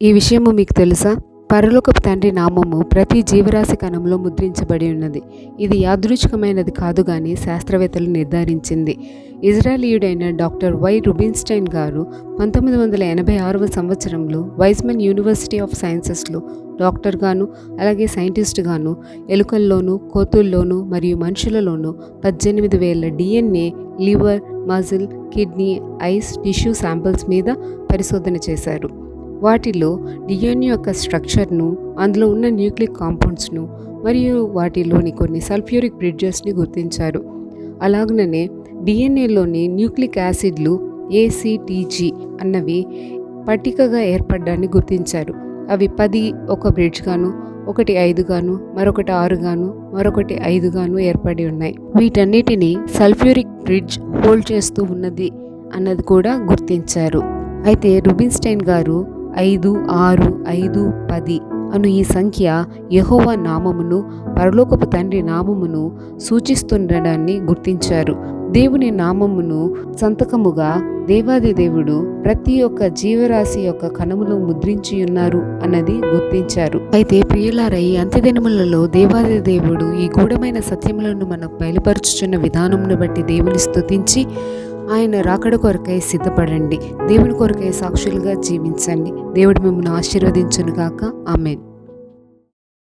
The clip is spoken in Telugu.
ఈ విషయము మీకు తెలుసా? పరలోకపు తండ్రి నామము ప్రతి జీవరాశి కణంలో ముద్రించబడి ఉన్నది. ఇది యాదృచ్ఛికమైనది కాదు గాని శాస్త్రవేత్తలు నిర్ధారించింది. ఇజ్రాయలీయుడైన డాక్టర్ వై రుబిన్స్టైన్ గారు పంతొమ్మిది వందల ఎనభై ఆరవ సంవత్సరంలో వైస్మెన్ యూనివర్సిటీ ఆఫ్ సైన్సెస్లో డాక్టర్గాను అలాగే సైంటిస్ట్గాను ఎలుకల్లోనూ కోతుల్లోనూ మరియు మనుషులలోనూ పద్దెనిమిది వేల DNA liver muscle kidney eyes tissue samples మీద పరిశోధన చేశారు. వాటిలో డిఎన్ఏ యొక్క స్ట్రక్చర్ను అందులో ఉన్న న్యూక్లిక్ కాంపౌండ్స్ను మరియు వాటిలోని కొన్ని సల్ఫ్యూరిక్ బ్రిడ్జెస్ని గుర్తించారు. అలాగనే డిఎన్ఏలోని న్యూక్లిక్ యాసిడ్లు ఏసీటీజీ అన్నవి పట్టికగా ఏర్పడ్డాన్ని గుర్తించారు. అవి పది ఒక బ్రిడ్జ్గాను ఒకటి ఐదుగాను మరొకటి ఆరుగాను మరొకటి ఐదుగాను ఏర్పడి ఉన్నాయి. వీటన్నిటిని సల్ఫ్యూరిక్ బ్రిడ్జ్ హోల్డ్ చేస్తూ ఉన్నది అన్నది కూడా గుర్తించారు. అయితే రుబిన్స్టైన్ గారు ఐదు ఆరు ఐదు పది అను ఈ సంఖ్య యహోవా నామమును పరలోకపు తండ్రి నామమును సూచిస్తుండడాన్ని గుర్తించారు. దేవుని నామమును సంతకముగా దేవాది దేవుడు ప్రతి ఒక్క జీవరాశి యొక్క కణములో ముద్రించి ఉన్నారు అన్నది గుర్తించారు. అయితే ప్రియులారై అంత్యదినములలో దేవాది దేవుడు ఈ గూఢమైన సత్యములను మనకు బయలుపరుచుచున్న విధానమును బట్టి దేవుని స్తుతించి ఆయన రాకడ కొరకై సిద్ధపడండి. దేవుని కొరకై సాక్షులుగా జీవించండి. దేవుడు మిమ్మల్ని ఆశీర్వదించునుగాక. ఆమెన్.